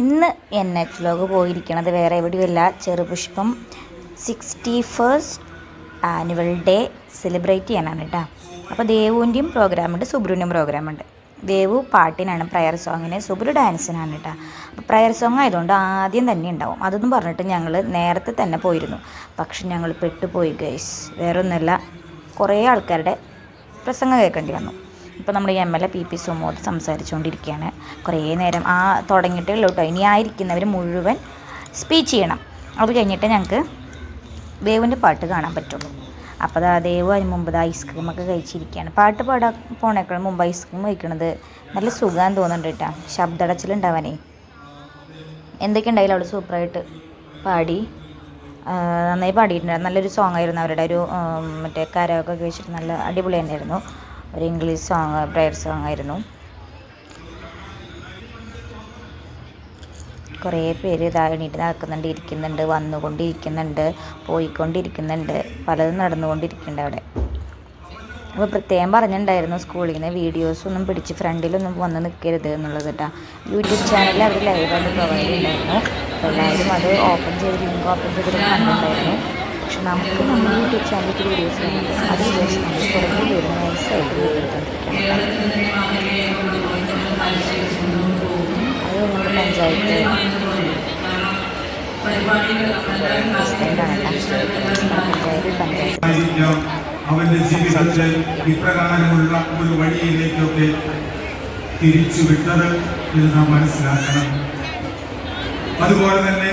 ഇന്ന് N H log പോയിരിക്കണത് വേറെ എവിടെയുമല്ല. Cherupushpam sixty first annual day celebrate ചെയ്യാനാണ് കേട്ടോ അപ്പോൾ ദേവുവിന്റെയും പ്രോഗ്രാമുണ്ട് സുബ്രുവിന്റെയും പ്രോഗ്രാമുണ്ട് ദേവു പാട്ടിനാണ് പ്രയർ സോങ്ങിന് സുബ്രു ഡാൻസിനാണ് കേട്ടോ അപ്പോൾ പ്രയർ സോങ് ആയതുകൊണ്ട് ആദ്യം തന്നെ ഉണ്ടാവും. അതൊന്നും പറഞ്ഞിട്ട് ഞങ്ങൾ നേരത്തെ തന്നെ പോയിരുന്നു. പക്ഷെ ഞങ്ങൾ പെട്ടുപോയി ഗൈസ് വേറൊന്നുമല്ല. കുറേ ആൾക്കാരുടെ പ്രസംഗം കേൾക്കേണ്ടി വന്നു. ഇപ്പോൾ നമ്മൾ M L A P P Sumod സംസാരിച്ചുകൊണ്ടിരിക്കുകയാണ്. കുറേ നേരം ആ തുടങ്ങിയിട്ടേ ഉള്ളൂ കേട്ടോ. ഇനി ആയിരിക്കുന്നവർ മുഴുവൻ സ്പീച്ച് ചെയ്യണം. അത് കഴിഞ്ഞിട്ട് ഞങ്ങൾക്ക് ദേവിന്റെ പാട്ട് കാണാൻ പറ്റുള്ളൂ. അപ്പോൾ ദാ ദേവ് അതിന് മുമ്പ് ഐസ്ക്രീമൊക്കെ കഴിച്ചിരിക്കുകയാണ്. പാട്ട് പാടാൻ പോണേക്കാളും മുമ്പ് ഐസ്ക്രീം കഴിക്കണത് നല്ല സുഖം തോന്നുന്നുണ്ട് കേട്ടോ. ശബ്ദടച്ചിലുണ്ടാവാനേ. എന്തൊക്കെ ഉണ്ടായില്ല അവിടെ സൂപ്പറായിട്ട് പാടി. നന്നായി പാടിയിട്ടുണ്ടായിരുന്നു നല്ലൊരു സോങ് ആയിരുന്നു അവരുടെ ഒരു മറ്റേ കരമൊക്കെ കഴിച്ചിട്ട് നല്ല അടിപൊളി തന്നെയായിരുന്നു. ഒരു ഇംഗ്ലീഷ് സോങ് പ്രയർ സോങ് ആയിരുന്നു. കുറേ പേര് ഇതാ എണീറ്റ് നടക്കുന്നുണ്ട് ഇരിക്കുന്നുണ്ട് വന്നുകൊണ്ടിരിക്കുന്നുണ്ട് പോയിക്കൊണ്ടിരിക്കുന്നുണ്ട് പലതും നടന്നുകൊണ്ടിരിക്കുന്നുണ്ട് അവിടെ. അപ്പോൾ പ്രത്യേകം പറഞ്ഞിട്ടുണ്ടായിരുന്നു സ്കൂളിൽ നിന്ന് വീഡിയോസ് ഒന്നും പിടിച്ച് ഫ്രണ്ടിലൊന്നും വന്ന് നിൽക്കരുത് എന്നുള്ളത് കേട്ടോ. യൂട്യൂബ് ചാനലിൽ അവർ ലൈവായിട്ട് പ്രൊവൈഡ് ചെയ്യുന്നുണ്ടായിരുന്നു. അപ്പോൾ എല്ലാവരും അത് ഓപ്പൺ ചെയ്ത് ലിങ്ക് ഓപ്പൺ ചെയ്തിട്ട് കണ്ടിട്ടുണ്ടായിരുന്നു. പക്ഷെ നമുക്ക് നമ്മുടെ യൂട്യൂബ് ചാനലിലേക്ക് വീഡിയോസ് ചെയ്യുന്നുണ്ട് അത് വിചാരിച്ച് നമ്മൾ കുറേ വരുന്ന നൈസായിട്ട് വീഡിയോട്ടുകൊണ്ടിരിക്കണം അത് നമ്മുടെ പഞ്ചായത്ത് അവന്റെ ജീവിതത്തിൽ ഇപ്രകാരമുള്ള ഒരു വഴിയിലേക്കൊക്കെ തിരിച്ചു വിട്ടത് എന്ന് നാം മനസ്സിലാക്കണം അതുപോലെ തന്നെ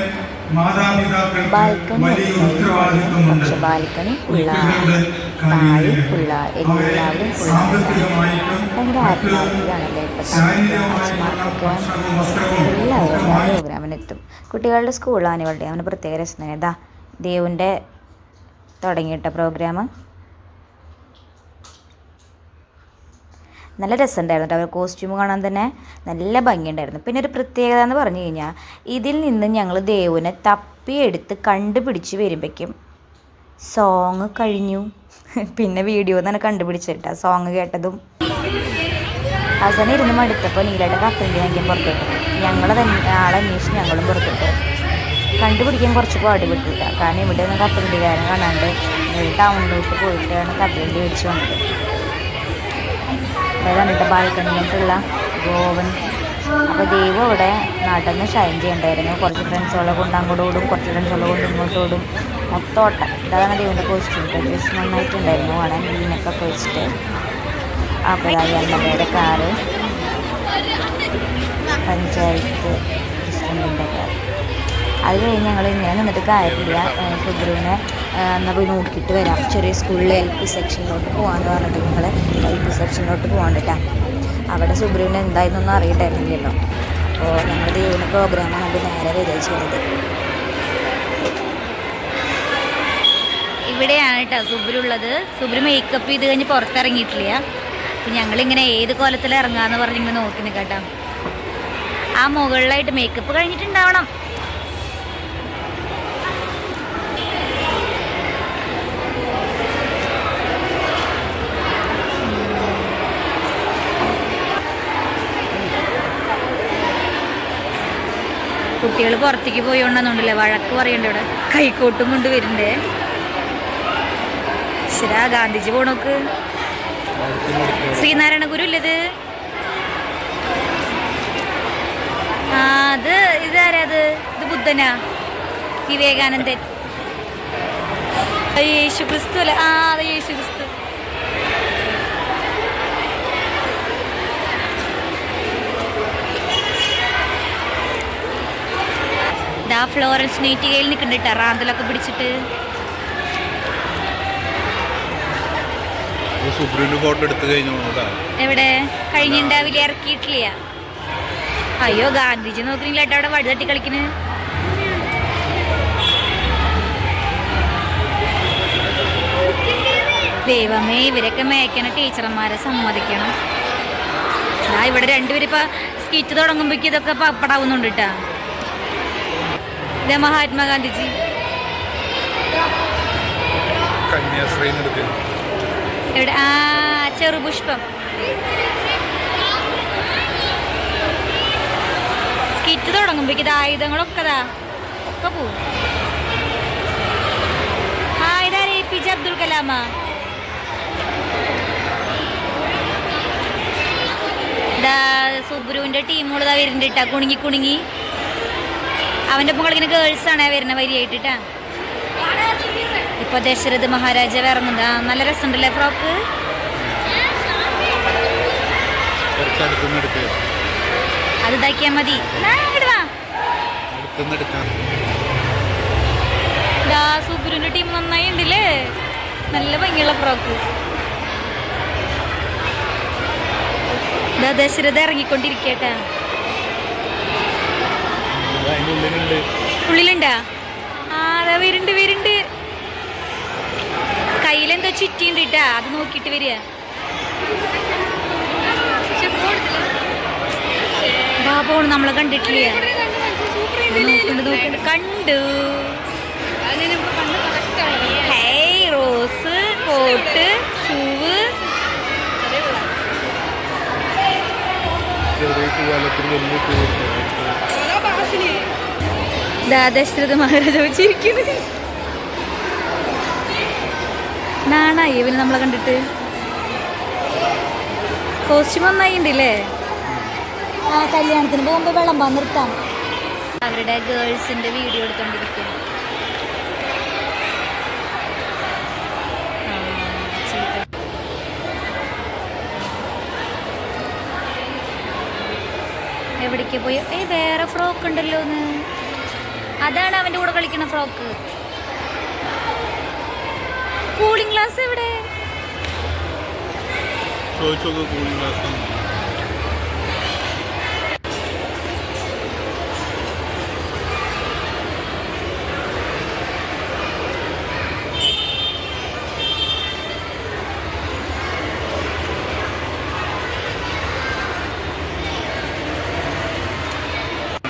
ബാൽക്കണി പക്ഷെ ബാൽക്കണി ഉള്ള താഴെ ഉള്ള എല്ലാവരും ഭയങ്കര ആത്മാർത്ഥതയാണല്ലേ എല്ലാവരും പ്രോഗ്രാമിനെത്തും കുട്ടികളുടെ സ്കൂൾ ആനുവൽ ഡേ അവന് പ്രത്യേക രസം തന്നെ ഇതാ ദേവുന്റെ തുടങ്ങിയിട്ട പ്രോഗ്രാം. നല്ല രസമുണ്ടായിരുന്നു കേട്ടോ. അവർ കോസ്റ്റ്യൂം കാണാൻ തന്നെ നല്ല ഭംഗിയുണ്ടായിരുന്നു. പിന്നെ ഒരു പ്രത്യേകത എന്ന് പറഞ്ഞു കഴിഞ്ഞാൽ ഇതിൽ നിന്ന് ഞങ്ങൾ ദേവുവിനെ തപ്പിയെടുത്ത് കണ്ടുപിടിച്ച് വരുമ്പോഴേക്കും സോങ് കഴിഞ്ഞു. പിന്നെ വീഡിയോ തന്നെ കണ്ടുപിടിച്ചിട്ടാ സോങ് കേട്ടതും. അവസാനം ഇരുന്ന് മടുത്തപ്പോൾ നീലയുടെ കപ്പലിന്റെ ഞങ്ങൾ പുറത്തിട്ടു ഞങ്ങൾ ആളെ അന്വേഷിച്ച് ഞങ്ങളും പുറത്തിട്ടു കണ്ടുപിടിക്കാൻ കുറച്ച് പാടുപെട്ടില്ല. കാരണം ഇവിടെ നിന്ന് കപ്പലിന്റെകാരൻ കാണാണ്ട് ടൗണിലോട്ട് പോയിട്ടാണ് കപ്പലിന്റെ മേടിച്ചു വന്നത്. അതാണ് കേട്ടോ ബാൽക്കണിയിലോട്ടുള്ള ഗോവൻ. അപ്പോൾ ദൈവം ഇവിടെ നാട്ടിൽ നിന്ന് ഷൈൻ ചെയ്യണ്ടായിരുന്നു. കുറച്ച് ഫ്രണ്ട്സുകളെ കൊണ്ട് അങ്ങോട്ട് ഓടും കുറച്ച് ഫ്രണ്ട്സുകളെ കൊണ്ട് ഇങ്ങോട്ട് ഓടും. മൊത്തോട്ട ഇതാണ് ദൈവന്റെ കോസ്റ്റ്യൂം ഡ്രസ് നന്നായിട്ടുണ്ടായിരുന്നു. വേണം മീനൊക്കെ കഴിച്ചിട്ട് അപ്പോൾ ഇതാ അമ്മയുടെ കാറ് പഞ്ചായത്ത് പ്രസിഡന്റിന്റെ കാർ അത് കഴിഞ്ഞ് ഞങ്ങൾ ഇങ്ങനെ നിന്നിട്ട് കാര്യമില്ല. സുബ്രുവിനെ എന്നാൽ പോയി നോക്കിയിട്ട് വരാം. ചെറിയ സ്കൂളിൽ എൽ പി സെക്ഷനിലോട്ട് പോകാമെന്ന് പറഞ്ഞിട്ട് നിങ്ങൾ എൽ പി സെക്ഷനിലോട്ട് പോകാണ്ടിട്ടാ അവിടെ സുബ്രുവിന് എന്തായിരുന്നൊന്നും അറിയണ്ടായിരുന്നില്ലല്ലോ. അപ്പോൾ ഞങ്ങളുടെ ദൈവന പ്രോഗ്രാമാണ് അത് നേരെ വരിക ചെയ്തത്. ഇവിടെയാണ് കേട്ടോ സുബ്രുള്ളത്. സുബ്രു മേക്കപ്പ് ചെയ്ത് കഴിഞ്ഞ് പുറത്തിറങ്ങിയിട്ടില്ല. അപ്പം ഞങ്ങളിങ്ങനെ ഏത് കോലത്തിൽ ഇറങ്ങാന്ന് പറഞ്ഞിങ്ങനെ നോക്കി നിൽക്കട്ടോ ആ മുകളിലായിട്ട് മേക്കപ്പ് കഴിഞ്ഞിട്ടുണ്ടാവണം. കുട്ടികൾ പുറത്തേക്ക് പോയോണ്ടെന്നുണ്ടല്ലേ വഴക്ക് പറയണ്ട ഇവിടെ? കൈക്കോട്ടും കൊണ്ട് വരുന്നുണ്ടേ ശരാ ഗാന്ധിജി പോണോക്ക് ശ്രീനാരായണ ഗുരു ഇല്ലത് ആ അത് ഇതാരാ അത്? ഇത് ബുദ്ധനാ? വിവേകാനന്ദൻ. യേശു ക്രിസ്തു അല്ലേ? ആ അത് യേശു ക്രിസ്തു ദാ ഫ്ലോറൻസ് നൈറ്റികയിൽ നിൽക്കുന്നുണ്ട് റാന്തലൊക്കെ പിടിച്ചിട്ട്. ഫോട്ടോ എടുത്തു എവിടെ? കഴിഞ്ഞിണ്ടാവില്ല ഇറക്കിയിട്ടില്ല. അയ്യോ ഗാന്ധിജി നോക്കുന്നില്ല ഏട്ടാ അവിടെ വടി തട്ടി കളിക്കണ് ദൈവമേ ഇവരൊക്കെ മേക്കണം ടീച്ചർമാരെ സമ്മതിക്കണം. ഇവിടെ രണ്ടുപേരിപ്പോ ഇപ്പൊ സ്കിറ്റ് തുടങ്ങുമ്പോഴേക്കും ഇതൊക്കെ പപ്പടാവുന്നുണ്ട് കേട്ടാ ഇതേ മഹാത്മാഗാന്ധിജി എടുക്കുക എവിടെ? ആ ചെറുപുഷ്പം സ്കിറ്റ് തുടങ്ങുമ്പോഴേക്ക് ഇത് ആയുധങ്ങളൊക്കെ ഇതാ ഒക്കെ പോവും. ആ ഇതാരെ എ പി ജെ അബ്ദുൽ കലാമാ. സുബ്രുവിന്റെ ടീമുകൾ ഇതാ വരുന്നുണ്ട് കുണുങ്ങി കുണുങ്ങി. അവന്റെ ഒപ്പം കളിക്കുന്ന ഗേൾസ് ആണ് വരുന്ന വരിയായിട്ടാ ഇപ്പൊ ദശരഥ് മഹാരാജാവ് ഇറങ്ങുന്നത് ആ, നല്ല രസമുണ്ടല്ലേ ഫ്രോക്ക്? അത് ഇതാക്കിയാ മതി. എടുക്കാൻ ടീം നന്നായി ഉണ്ടല്ലേ? നല്ല ഭംഗിയുള്ള ഫ്രോക്ക്. ദശരഥ ഇറങ്ങിക്കൊണ്ടിരിക്കട്ടെ. ഉള്ളിലുണ്ട്. ആ അതാ വരുന്നുണ്ട് വരുന്നുണ്ട് കയ്യിലെന്തോ ചുറ്റിണ്ട് ഇട്ടാ അത് നോക്കിയിട്ട് വരിക. ബാബോണ് നമ്മളെ കണ്ടിട്ടില്ല. നോക്കണ്ട് നോക്കണ്ട്. കണ്ടു. ഹേയ് റോസ് കോട്ട് ഷൂവ് ചെറിയ പൂവാലത്തിൽ മഹാരാജ വെച്ചിരിക്കുന്നത് നാണായി ഇവന് നമ്മളെ കണ്ടിട്ട്? കോസ്റ്റ്യൂം നന്നായിണ്ടല്ലേ ആ കല്യാണത്തിന് പോകുമ്പോ പാ നിർത്താം. അവരുടെ ഗേൾസിന്റെ വീഡിയോ എടുത്തോണ്ടിരിക്കും എവിടേക്ക് പോയി? ഏ വേറെ ഫ്രോക്ക് ഉണ്ടല്ലോ ഒന്ന് അതാണ് അവന്റെ കൂടെ കളിക്കുന്ന ഫ്രോക്ക്. കൂളിംഗ് ഗ്ലാസ് എവിടെ? ചോദിച്ചൊക്കെ കൂളിംഗ് ഗ്ലാസ്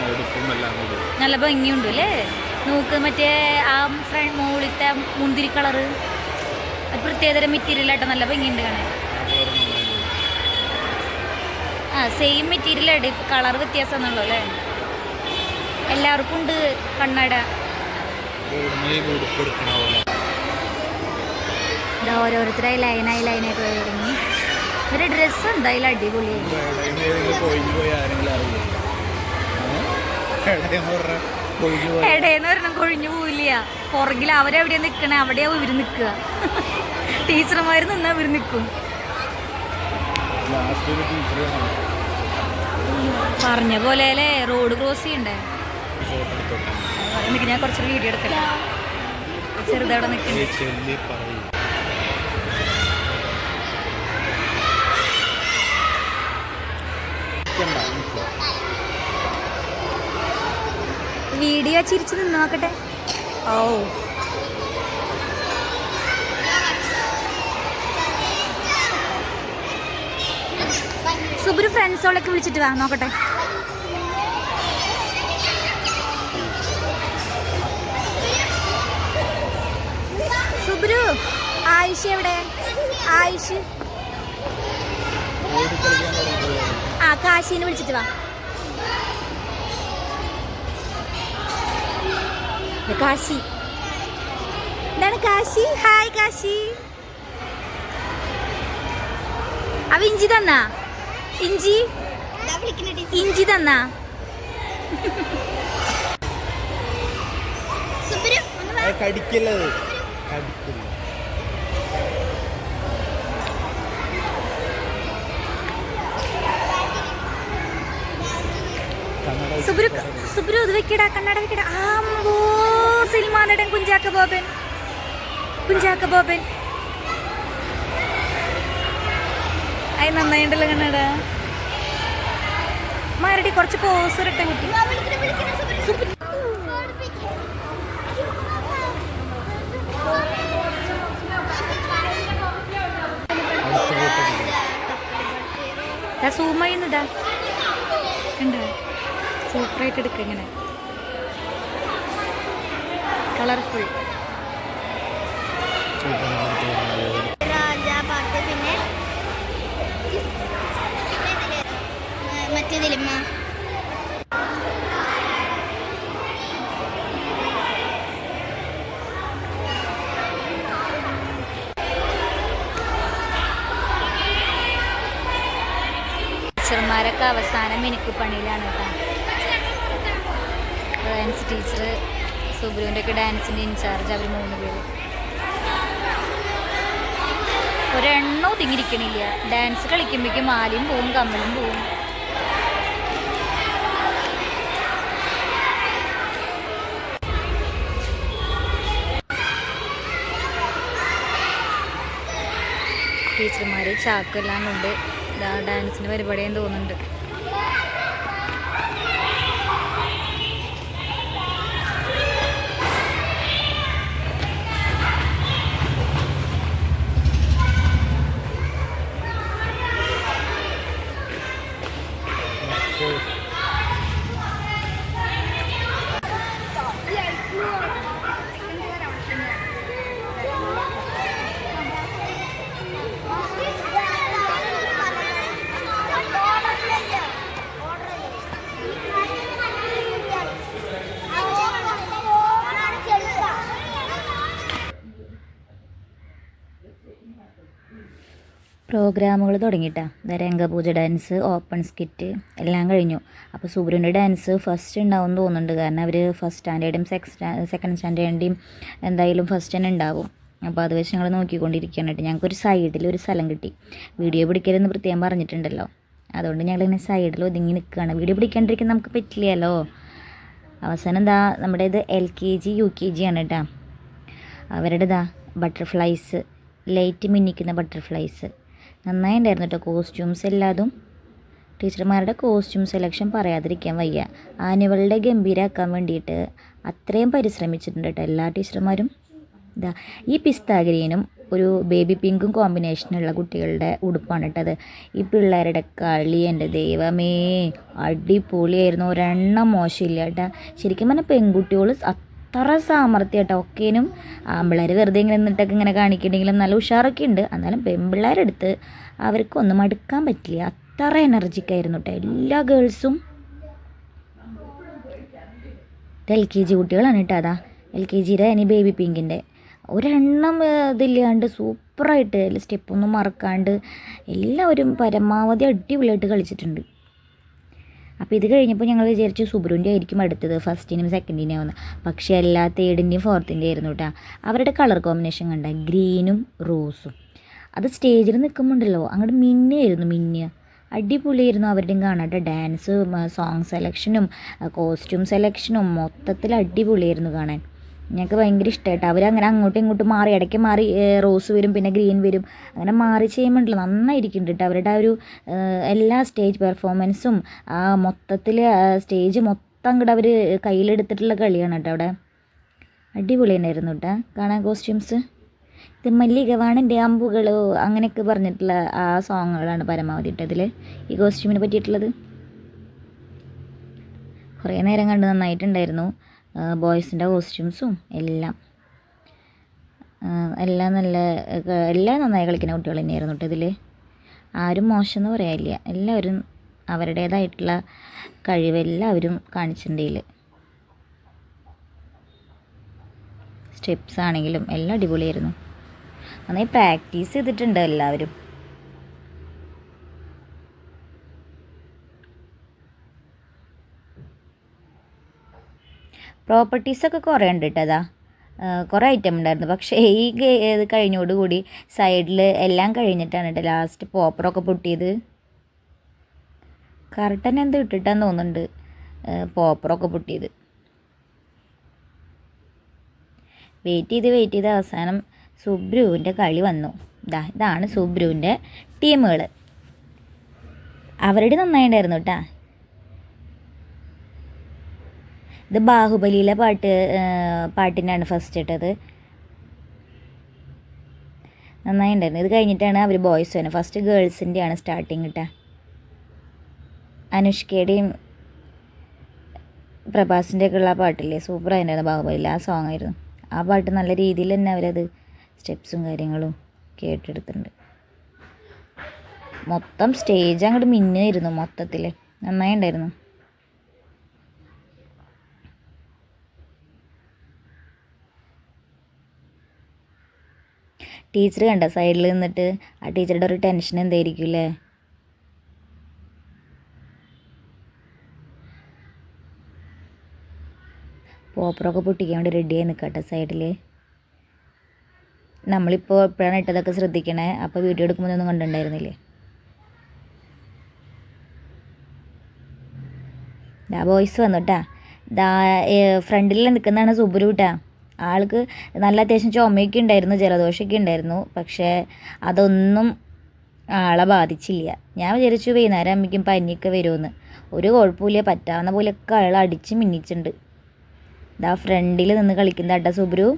ഉടുപ്പും എല്ലാം കൂടി നല്ല ഭംഗിയുണ്ട് അല്ലേ നോക്ക് മറ്റേ ആ ഫ്രണ്ട് മുകളിലത്തെ മുന്തിരി കളറ്. അത് പ്രത്യേകതരം മെറ്റീരിയൽ ആയിട്ട് നല്ല ഭംഗിയുണ്ട് കാണാൻ. ആ സെയിം മെറ്റീരിയൽ ആണ് കളർ വ്യത്യാസം എന്നുള്ളൂ അല്ലേ എല്ലാവർക്കും ഉണ്ട് കണ്ണട. ഓരോരുത്തരായി ലൈനായി ലൈനായിട്ട് തുടങ്ങി. ഒരു ഡ്രസ്സ് എന്തായാലും അടിപൊളിയായി എവിടെയെങ്കിലും ഏതെങ്കിലും കൊഴിഞ്ഞു പോയി ആരെങ്കിലും അറിയില്ല എവിടെയെന്ന് പറഞ്ഞാൽ കൊഴിഞ്ഞു പോയി പറഞ്ഞാൽ കൊഴിഞ്ഞു പോവില്ല. പുറകിൽ അവരെവിടെയാ നിക്കണേ? അവിടെയാവും ഇവർ നിക്കുക. ടീച്ചർമാർ നിന്നാ ഇവർ നിക്കും. പറഞ്ഞ പോലെ അല്ലേ റോഡ് ക്രോസ് ചെയ്യണ്ടേ എനിക്ക് ഞാൻ കുറച്ച് വീഡിയോ എടുക്കല ചെറുതവിടെ ഈ നിൽക്കണ്ടേ വീഡിയോ ചിരിച്ചു നിന്ന് നോക്കട്ടെ. ഓ സുബ്രു ഫ്രണ്ട്സോളൊക്കെ വിളിച്ചിട്ട് വാ നോക്കട്ടെ. സുബ്രു ആയിഷ എവിടെ? ആയിഷ്. ആ കാശീനെ വിളിച്ചിട്ട് വാ. കാശി. എന്താണ് കാശി? ഹായ് കാശി. അവ ഇഞ്ചി തന്നാ? ഇഞ്ചി? ഇഞ്ചി തന്നാ? കടിക്കല്ലത് കടിക്കില്ല? സുബ്രു സുബ്രു ഇത് വെക്കടാ കണ്ണട വെക്കടാ ആമ്പോ സിനിമാനടൻ കുഞ്ചാക്ക ബോബൻ. കുഞ്ചാക്ക ബോബൻ. അത് നന്നായിണ്ടല്ലോ കണ്ണട. മാരടി കുറച്ച് പോസ് ഇരട്ടെ കുട്ടി. സൂം ചെയ്യുന്നതാ ഉണ്ട് സൂപ്പറായിട്ട് എടുക്കുക ഇങ്ങനെ. കളർഫുൾ. പാട്ട് പിന്നെ മറ്റേതിലിമ്മ ടീച്ചർമാരൊക്കെ അവസാനം എനിക്ക് പണിയിലാണ് കേട്ടോ. ടീച്ചർ സുബ്രുവിന്റെ ഒക്കെ ഡാൻസിന്റെ ഇൻചാർജ് അവർ മൂന്ന് പേര്. ഒരെണ്ണോ ഒതുങ്ങിയിരിക്കണില്ല ഡാൻസ് കളിക്കുമ്പോഴേക്കും മാലയും പോവും കമ്മലും പോവും. ടീച്ചർമാർ ചാക്കെല്ലാം കൊണ്ട് ഡാൻസിന്റെ പരിപാടിയെന്ന് തോന്നുന്നുണ്ട്. പ്രോഗ്രാമുകൾ തുടങ്ങിയിട്ടാണ് രംഗപൂജ ഡാൻസ് ഓപ്പൺ സ്കിറ്റ് എല്ലാം കഴിഞ്ഞു. അപ്പോൾ സുബ്രുവിന്റെ ഡാൻസ് ഫസ്റ്റ് ഉണ്ടാവും തോന്നുന്നുണ്ട്. കാരണം അവർ ഫസ്റ്റ് സ്റ്റാൻഡേർഡും സെക്കൻഡ് സ്റ്റാൻഡേർഡിന്റെയും എന്തായാലും ഫസ്റ്റ് തന്നെ ഉണ്ടാവും. അപ്പോൾ അത് വെച്ച് ഞങ്ങൾ നോക്കിക്കൊണ്ടിരിക്കുകയാണ് കേട്ടോ. ഞങ്ങൾക്കൊരു സൈഡിൽ ഒരു സ്ഥലം കിട്ടി. വീഡിയോ പിടിക്കരുതെന്ന് പ്രത്യേകം പറഞ്ഞിട്ടുണ്ടല്ലോ. അതുകൊണ്ട് ഞങ്ങളിങ്ങനെ സൈഡിൽ ഒതുങ്ങി നിൽക്കുകയാണ് വീഡിയോ പിടിക്കാണ്ടിരിക്കാൻ നമുക്ക് പറ്റില്ലല്ലോ. അവസാനം എന്താ നമ്മുടെ ഇത് L K G U K G ആണ് കേട്ടോ. അവരുടെ ഇതാ ബട്ടർഫ്ലൈസ് ലൈറ്റ് മിന്നിക്കുന്ന ബട്ടർഫ്ലൈസ് നന്നായി ഉണ്ടായിരുന്നു കേട്ടോ കോസ്റ്റ്യൂംസ് എല്ലാതും. ടീച്ചർമാരുടെ കോസ്റ്റ്യൂം സെലക്ഷൻ പറയാതിരിക്കാൻ വയ്യ. ആനുവളുടെ ഗംഭീരാക്കാൻ വേണ്ടിയിട്ട് അത്രയും പരിശ്രമിച്ചിട്ടുണ്ട് കേട്ടോ എല്ലാ ടീച്ചർമാരും. ഇതാ ഈ പിസ്താഗ്രീനും ഒരു ബേബി പിങ്കും കോമ്പിനേഷനുള്ള കുട്ടികളുടെ ഉടുപ്പാണ് കേട്ടത് ഈ പിള്ളേരുടെ കളി എന്റെ ദൈവമേ അടിപൊളിയായിരുന്നു. ഒരെണ്ണം മോശമില്ല കേട്ടാ. ശരിക്കും പറഞ്ഞാൽ പെൺകുട്ടികൾ അത്ര സാമർത്ഥ്യം കേട്ടോ ഒക്കേനും ആമ്പിള്ളേർ വെറുതെ ഇങ്ങനെ നിന്നിട്ടൊക്കെ ഇങ്ങനെ കാണിക്കണ്ടെങ്കിലും നല്ല ഉഷാറൊക്കെ ഉണ്ട്. എന്നാലും പെൺപിള്ളേരെടുത്ത് അവർക്കൊന്നും അടുക്കാൻ പറ്റില്ല. അത്ര എനർജിക്കായിരുന്നു കേട്ടോ എല്ലാ ഗേൾസും എൽ കെ ജി കുട്ടികളാണ് കേട്ടോ അതാ. എൽ കെ ജിയുടെ ഇനി ബേബി പിങ്കിന്റെ ഒരെണ്ണം ഇതില്ലാണ്ട് സൂപ്പറായിട്ട് സ്റ്റെപ്പൊന്നും മറക്കാണ്ട് എല്ലാവരും പരമാവധി അടിപൊളിയായിട്ട് കളിച്ചിട്ടുണ്ട്. അപ്പോൾ ഇത് കഴിഞ്ഞപ്പോൾ ഞങ്ങൾ വിചാരിച്ചു സുബ്രുവിന്റെ ആയിരിക്കും അടുത്തത്. ഫസ്റ്റിനും സെക്കൻഡിനും ആവുന്ന. പക്ഷേ എല്ലാ തേർഡിന്റെയും ഫോർത്തിന്റെയും ആയിരുന്നു കേട്ടോ അവരുടെ കളർ കോമ്പിനേഷൻ കണ്ട ഗ്രീനും റോസും. അത് സ്റ്റേജിൽ നിൽക്കുമ്പോണ്ടല്ലോ അങ്ങോട്ട് മിന്നായിരുന്നു മിന്നുക. അടിപൊളിയായിരുന്നു അവരുടെയും കാണാട്ടെ ഡാൻസ് സോങ് സെലക്ഷനും കോസ്റ്റ്യൂം സെലക്ഷനും മൊത്തത്തിൽ അടിപൊളിയായിരുന്നു കാണാൻ. ഞങ്ങൾക്ക് ഭയങ്കര ഇഷ്ടമായിട്ട് അവരങ്ങനെ അങ്ങോട്ടും ഇങ്ങോട്ടും മാറി ഇടയ്ക്ക് മാറി റോസ് വരും പിന്നെ ഗ്രീൻ വരും അങ്ങനെ മാറി ചെയ്യുമ്പോണ്ടല്ലോ. നന്നായിരിക്കുന്നുണ്ട് കേട്ടോ അവരുടെ ആ ഒരു എല്ലാ സ്റ്റേജ് പെർഫോമൻസും ആ മൊത്തത്തിൽ സ്റ്റേജ് മൊത്തം അങ്ങോട്ട് അവർ കയ്യിലെടുത്തിട്ടുള്ള കളിയാണ് കേട്ടോ അവിടെ. അടിപൊളി തന്നെയായിരുന്നു കേട്ടോ കാണാൻ കോസ്റ്റ്യൂംസ്. ഇത് മല്ലികവാണിന്റെ അമ്പുകളോ അങ്ങനെയൊക്കെ പറഞ്ഞിട്ടുള്ള ആ സോങ്ങുകളാണ് പരമാവധി ഇട്ടതിൽ ഈ കോസ്റ്റ്യൂമിനെ പറ്റിയിട്ടുള്ളത്. കുറേ നേരം കണ്ട് നന്നായിട്ടുണ്ടായിരുന്നു. ബോയ്സിന്റെ കോസ്റ്റ്യൂംസും എല്ലാം. എല്ലാം നല്ല എല്ലാം നന്നായി കളിക്കുന്ന കുട്ടികൾ തന്നെയായിരുന്നു കേട്ടോ ഇതിൽ ആരും മോശമെന്ന് പറയാനില്ല. എല്ലാവരും അവരുടേതായിട്ടുള്ള കഴിവ് എല്ലാവരും കാണിച്ചിട്ടുണ്ട് സ്റ്റെപ്സ് ആണെങ്കിലും എല്ലാം അടിപൊളിയായിരുന്നു. നന്നായി പ്രാക്ടീസ് ചെയ്തിട്ടുണ്ട് എല്ലാവരും. പ്രോപ്പർട്ടീസൊക്കെ കുറേ ഉണ്ട് കേട്ടോ അതാ കുറേ ഐറ്റം ഉണ്ടായിരുന്നു പക്ഷേ ഈ ഇത് കഴിഞ്ഞോടുകൂടി സൈഡിൽ എല്ലാം കഴിഞ്ഞിട്ടാണ് കേട്ടോ ലാസ്റ്റ് പോപ്പറൊക്കെ പൊട്ടിയത്. കർട്ടൻ എന്ത് ഇട്ടിട്ടാന്ന് തോന്നുന്നുണ്ട്. പോപ്പറൊക്കെ പൊട്ടിയത്. വെയിറ്റ് ചെയ്ത് വെയിറ്റ് ചെയ്ത് അവസാനം സുബ്രുവിന്റെ കളി വന്നു. ഇതാ ഇതാണ് സുബ്രുവിന്റെ ടീമുകൾ അവരുടെ നന്നായിട്ടുണ്ടായിരുന്നു കേട്ടാ. ഇത് ബാഹുബലിയിലെ പാട്ട് പാട്ടിനാണ് ഫസ്റ്റ് ഇട്ടത്. നന്നായി ഉണ്ടായിരുന്നു ഇത് കഴിഞ്ഞിട്ടാണ് അവർ ബോയ്സ് വരുന്നത്. ഫസ്റ്റ് ഗേൾസിന്റെയാണ് സ്റ്റാർട്ടിങ് ഇട്ട. അനുഷ്കയുടെയും പ്രഭാസിന്റെ ഒക്കെ ഉള്ള പാട്ടില്ലേ? സൂപ്പർ ആയിരുന്നു ബാഹുബലിയിൽ ആ സോങ് ആയിരുന്നു. ആ പാട്ട് നല്ല രീതിയിൽ തന്നെ അവരത് സ്റ്റെപ്സും കാര്യങ്ങളും കേട്ടെടുത്തിട്ടുണ്ട്. മൊത്തം സ്റ്റേജ് അങ്ങോട്ട് മിന്നായിരുന്നു മൊത്തത്തിൽ നന്നായി ഉണ്ടായിരുന്നു ടീച്ചർ കണ്ട? സൈഡിൽ നിന്നിട്ട് ആ ടീച്ചറുടെ ഒരു ടെൻഷൻ എന്തായിരിക്കും അല്ലേ പോപ്പറൊക്കെ പൊട്ടിക്കാൻ വേണ്ടി റെഡിയായി നിൽക്കട്ടെ സൈഡിൽ നമ്മളിപ്പോൾ എപ്പോഴാണ് ഇട്ടതൊക്കെ ശ്രദ്ധിക്കണേ? അപ്പോൾ വീഡിയോ എടുക്കുമ്പോൾ ഒന്നും കണ്ടിട്ടുണ്ടായിരുന്നില്ലേ? ദാ ബോയ്സ് വന്നു കേട്ടാ ദാ ഫ്രണ്ടിൽ നിൽക്കുന്നതാണ് സുബുരു കേട്ടാ ആൾക്ക് നല്ല അത്യാവശ്യം ചുമയൊക്കെ ഉണ്ടായിരുന്നു ജലദോഷമൊക്കെ ഉണ്ടായിരുന്നു. പക്ഷേ അതൊന്നും ആളെ ബാധിച്ചില്ല. ഞാൻ വിചാരിച്ചു വൈകുന്നേരം അമ്മയ്ക്കും പനിയൊക്കെ വരുമെന്ന്. ഒരു കുഴപ്പമില്ല പറ്റാവുന്ന പോലെയൊക്കെ അയാൾ അടിച്ച് മിന്നിച്ചിട്ടുണ്ട്. ഇതാ ഫ്രണ്ടിൽ നിന്ന് കളിക്കുന്ന അട്ട സുബ്രു.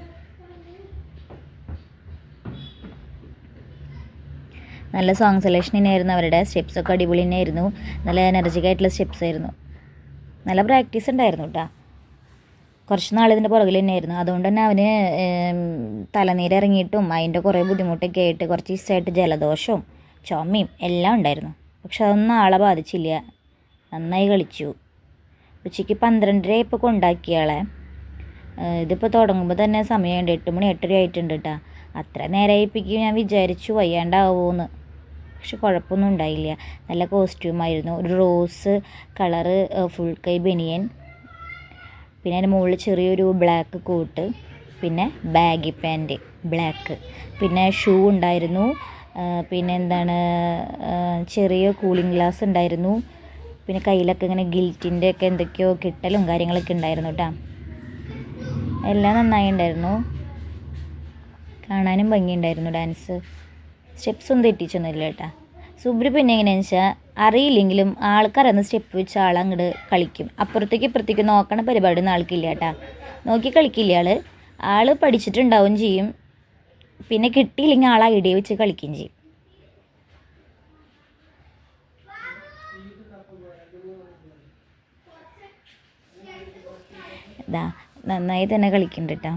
നല്ല സോങ് സെലക്ഷൻ തന്നെയായിരുന്നു അവരുടെ സ്റ്റെപ്സൊക്കെ അടിപൊളി തന്നെയായിരുന്നു. നല്ല എനർജിക്കായിട്ടുള്ള സ്റ്റെപ്സ് ആയിരുന്നു. നല്ല പ്രാക്ടീസ് ഉണ്ടായിരുന്നു കേട്ടോ. കുറച്ച് നാൾ ഇതിന്റെ പുറകിൽ തന്നെയായിരുന്നു അതുകൊണ്ട് തന്നെ അവന് ഏം, തലനീര് ഇറങ്ങിയിട്ടും അതിന്റെ കുറേ ബുദ്ധിമുട്ടൊക്കെ ആയിട്ട് കുറച്ച് ദിവസമായിട്ട് ജലദോഷവും ചുമയും എല്ലാം ഉണ്ടായിരുന്നു. പക്ഷെ അതൊന്നും ആളെ ബാധിച്ചില്ല. നന്നായി കളിച്ചു. ഉച്ചയ്ക്ക് പന്ത്രണ്ടര ഇപ്പോൾ കൊണ്ടാക്കിയാളെ ഇതിപ്പോൾ തുടങ്ങുമ്പോൾ തന്നെ സമയമുണ്ട്. എട്ട് മണി എട്ടര ആയിട്ടുണ്ട് കേട്ടോ അത്ര നേരമായിപ്പിക്കും ഞാൻ വിചാരിച്ചു വയ്യാണ്ടാവുമെന്ന് പക്ഷെ കുഴപ്പമൊന്നും ഉണ്ടായില്ല. നല്ല കോസ്റ്റ്യൂമായിരുന്നു ഒരു റോസ് കളറ് ഫുൾ കൈ ബനിയൻ. പിന്നെ അതിന് മുകളിൽ ചെറിയൊരു ബ്ലാക്ക് കോട്ട് പിന്നെ ബാഗി പാന്റ് ബ്ലാക്ക് പിന്നെ ഷൂ ഉണ്ടായിരുന്നു. പിന്നെ എന്താണ് ചെറിയ കൂളിംഗ് ഗ്ലാസ് ഉണ്ടായിരുന്നു. പിന്നെ കയ്യിലൊക്കെ ഇങ്ങനെ ഗിൽറ്റിന്റെ ഒക്കെ എന്തൊക്കെയോ കിട്ടലും കാര്യങ്ങളൊക്കെ ഉണ്ടായിരുന്നു കേട്ടോ എല്ലാം നന്നായി ഉണ്ടായിരുന്നു. കാണാനും ഭംഗിയുണ്ടായിരുന്നു ഡാൻസ് സ്റ്റെപ്സ് ഒന്നും തെറ്റിച്ചൊന്നുമില്ല കേട്ടാ സുബ്രി പിന്നെ എങ്ങനെയാണെന്ന് വെച്ചാൽ അറിയില്ലെങ്കിലും ആൾക്കാരന്ന് സ്റ്റെപ്പ് വെച്ച് ആൾ അങ്ങോട്ട് കളിക്കും. അപ്പുറത്തേക്ക് ഇപ്പുറത്തേക്ക് നോക്കണ പരിപാടി ഒന്നും ആൾക്കില്ല കേട്ടാ നോക്കി കളിക്കില്ല ആൾ ആൾ പഠിച്ചിട്ടുണ്ടാവുകയും ചെയ്യും. പിന്നെ കിട്ടിയില്ലെങ്കിൽ ആൾ ഐഡിയ വെച്ച് കളിക്കുകയും ചെയ്യും. ഇതാ നന്നായി തന്നെ കളിക്കുന്നുണ്ട് കേട്ടോ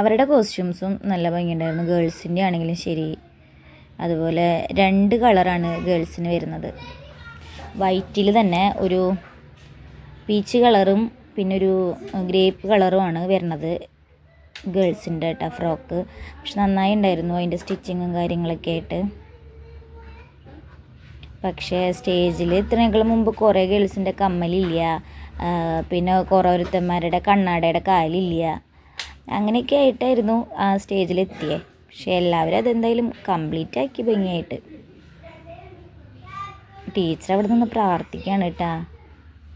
അവരുടെ കോസ്റ്റ്യൂംസും നല്ല ഭംഗിയുണ്ടായിരുന്നു. ഗേൾസിന്റെ ആണെങ്കിലും ശരി. അതുപോലെ രണ്ട് കളറാണ് ഗേൾസിന് വരുന്നത്. വൈറ്റിൽ തന്നെ ഒരു പീച്ച് കളറും പിന്നെ ഒരു ഗ്രേപ്പ് കളറുമാണ് വരുന്നത് ഗേൾസിന്റെ കേട്ടോ ഫ്രോക്ക്. പക്ഷെ നന്നായി ഉണ്ടായിരുന്നു അതിന്റെ സ്റ്റിച്ചിങ്ങും കാര്യങ്ങളൊക്കെ ആയിട്ട്. പക്ഷേ സ്റ്റേജിൽ ഇത്രയൊക്കെ മുമ്പ് കുറേ ഗേൾസിന്റെ കമ്മലില്ല. പിന്നെ കുറേ ഒരുത്തന്മാരുടെ കണ്ണാടയുടെ കാലില്ല. അങ്ങനെയൊക്കെ ആയിട്ടായിരുന്നു ആ സ്റ്റേജിലെത്തിയേ. പക്ഷേ എല്ലാവരും അതെന്തായാലും കംപ്ലീറ്റ് ആക്കി ഭംഗിയായിട്ട്. ടീച്ചർ അവിടെ നിന്ന് പ്രാർത്ഥിക്കുകയാണ് കേട്ടാ.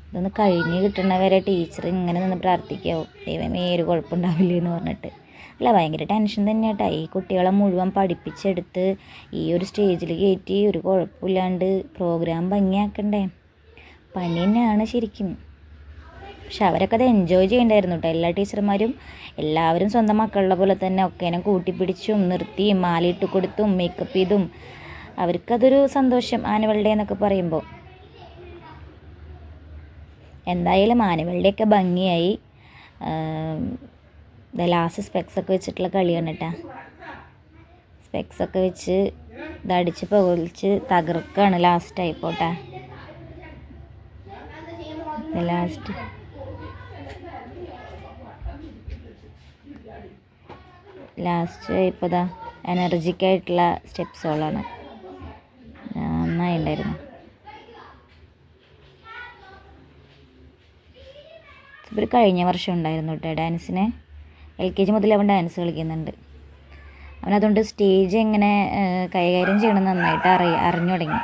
ഇതൊന്ന് കഴിഞ്ഞ് കിട്ടണ വരെ ടീച്ചർ ഇങ്ങനെ നിന്ന് പ്രാർത്ഥിക്കാവും. ദൈവമേ ഒരു കുഴപ്പമുണ്ടാവില്ല എന്ന് പറഞ്ഞിട്ട്. അല്ല ഭയങ്കര ടെൻഷൻ തന്നെ കേട്ടാ. ഈ കുട്ടികളെ മുഴുവൻ പഠിപ്പിച്ചെടുത്ത് ഈ ഒരു സ്റ്റേജിൽ കയറ്റി ഒരു കുഴപ്പമില്ലാണ്ട് പ്രോഗ്രാം ഭംഗിയാക്കണ്ടേ? പണി തന്നെയാണ് ശരിക്കും. പക്ഷെ അവരൊക്കെ അത് എൻജോയ് ചെയ്യണ്ടായിരുന്നു കേട്ടോ എല്ലാ ടീച്ചർമാരും എല്ലാവരും സ്വന്തം മക്കളുടെ പോലെ തന്നെ ഒക്കേനെ കൂട്ടിപ്പിടിച്ചും നിർത്തിയും മാലയിട്ട് കൊടുത്തും മേക്കപ്പ് ചെയ്തും. അവർക്കതൊരു സന്തോഷം ആനുവൽ ഡേ എന്നൊക്കെ പറയുമ്പോൾ എന്തായാലും ആനുവൽ ഡേ ഒക്കെ ഭംഗിയായി. ലാസ്റ്റ് സ്പെക്സ് ഒക്കെ വെച്ചിട്ടുള്ള കളിയാണ് കേട്ടോ സ്പെക്സ് ഒക്കെ വെച്ച് ഇതടിച്ച് പുകളിച്ച് തകർക്കാണ് ലാസ്റ്റ് ആയിപ്പോട്ടെ ലാസ്റ്റ് ലാസ്റ്റ് ഇപ്പോൾ ഇതാ എനർജിക്കായിട്ടുള്ള സ്റ്റെപ്സുകളാണ് നന്നായി ഉണ്ടായിരുന്നു. ഇവർ കഴിഞ്ഞ വർഷം ഉണ്ടായിരുന്നു കേട്ടോ ഡാൻസിന് എൽ കെ ജി മുതൽ അവൻ ഡാൻസ് കളിക്കുന്നുണ്ട്. അവനതുകൊണ്ട് സ്റ്റേജ് എങ്ങനെ കൈകാര്യം ചെയ്യണം നന്നായിട്ട് അറിയ അറിഞ്ഞു തുടങ്ങി.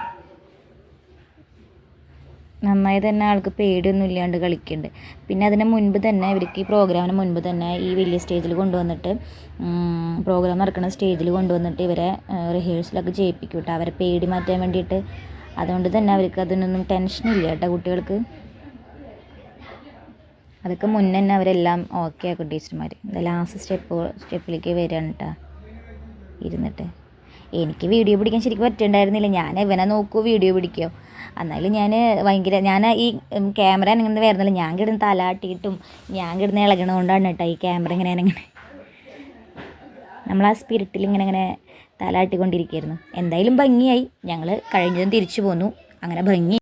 നന്നായി തന്നെ ആൾക്ക് പേടിയൊന്നും ഇല്ലാണ്ട് കളിക്കുന്നുണ്ട് പിന്നെ അതിന് മുൻപ് തന്നെ ഇവർക്ക് ഈ പ്രോഗ്രാമിന് മുൻപ് തന്നെ ഈ വലിയ സ്റ്റേജിൽ കൊണ്ടുവന്നിട്ട് പ്രോഗ്രാം നടക്കുന്ന സ്റ്റേജിൽ കൊണ്ടുവന്നിട്ട് ഇവരെ റിഹേഴ്സലൊക്കെ ചെയ്യിപ്പിക്കും കേട്ടോ അവരെ പേടി മാറ്റാൻ വേണ്ടിയിട്ട്. അതുകൊണ്ട് തന്നെ അവർക്ക് അതിനൊന്നും ടെൻഷനില്ല കേട്ടോ കുട്ടികൾക്ക്. അതൊക്കെ മുന്നേ തന്നെ അവരെല്ലാം ഓക്കെ ആക്കും ടീച്ചർമാർ ലാസ്റ്റ് സ്റ്റെപ്പ് സ്റ്റെപ്പിലേക്ക് വരികയാണ് കേട്ടോ ഇരുന്നിട്ട്. എനിക്ക് വീഡിയോ പിടിക്കാൻ ശരിക്കും പറ്റുന്നുണ്ടായിരുന്നില്ല ഞാൻ ഇവനെ നോക്കൂ വീഡിയോ പിടിക്കുമോ എന്നാലും ഞാൻ ഭയങ്കര ഞാൻ ഈ ക്യാമറ ഇങ്ങനെ വരുന്നില്ല. ഞാൻ കിടന്ന് തലാട്ടിയിട്ടും ഞാൻ കിടന്ന് ഇളകണ കൊണ്ടാണ് കേട്ടോ ഈ ക്യാമറ ഇങ്ങനെ ഇങ്ങനെ നമ്മൾ ആ സ്പിരിറ്റിൽ ഇങ്ങനെ ഇങ്ങനെ തലാട്ടിക്കൊണ്ടിരിക്കുകയായിരുന്നു എന്തായാലും ഭംഗിയായി. ഞങ്ങൾ കഴിഞ്ഞതും തിരിച്ചു പോന്നു. അങ്ങനെ ഭംഗി